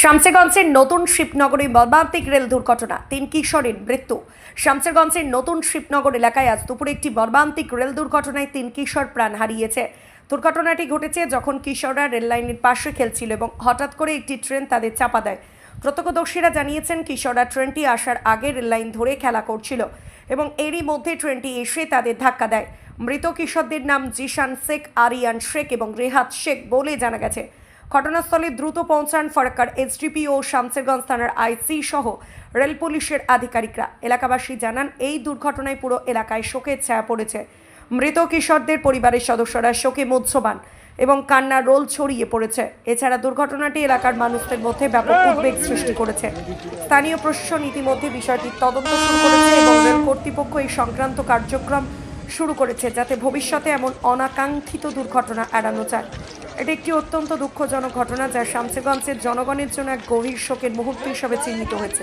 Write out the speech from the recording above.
শামসেগঞ্জের নতুন শিবনগরে মর্মান্তিক রেল দুর্ঘটনা। তিন কিশোরের মৃত্যু। শামসেগঞ্জের নতুন শিবনগর এলাকায় আজ দুপুরে একটি মর্মান্তিক রেল দুর্ঘটনায় তিন কিশোর প্রাণ হারিয়েছে। দুর্ঘটনাটি ঘটেছে যখন কিশোররা রেল লাইনের পাশে খেলছিল এবং হঠাৎ করে একটি ট্রেন তাদের চাপা দেয়। প্রত্যক্ষদর্শীরা জানিয়েছেন, কিশোররা ট্রেনটি আসার আগে রেল লাইন ধরে খেলা করছিল এবং এরই মধ্যে ট্রেনটি এসে তাদের ধাক্কা দেয়। মৃত কিশোরদের নাম জিশান শেখ, আরিয়ান শেখ এবং রেহাত শেখ বলে জানা গেছে। ঘটনাস্থলে দ্রুত পৌঁছান ফরাক্কার এসডিপি ও শামসেরগঞ্জ থানার আইসি সহ রেল পুলিশের আধিকারিকরা। এলাকাবাসী জানান, এই দুর্ঘটনায় পুরো এলাকায় শোকের ছায়া পড়েছে। মৃত কিশোরদের পরিবারের সদস্যরা শোকে মুহ্যমান এবং কান্নার রোল ছড়িয়ে পড়েছে। এছাড়া দুর্ঘটনাটি এলাকার মানুষদের মধ্যে ব্যাপক উদ্বেগ সৃষ্টি করেছে। স্থানীয় প্রশাসন ইতিমধ্যে বিষয়টির তদন্ত শুরু করেছে এবং রেল কর্তৃপক্ষ এই সংক্রান্ত কার্যক্রম শুরু করেছে, যাতে ভবিষ্যতে এমন অনাকাঙ্ক্ষিত দুর্ঘটনা এড়ানো যায়। এটি একটি অত্যন্ত দুঃখজনক ঘটনা যা শামসেগঞ্জের জনগণের জন্য এক গভীর শোকের মুহূর্ত হিসাবে চিহ্নিত হয়েছে।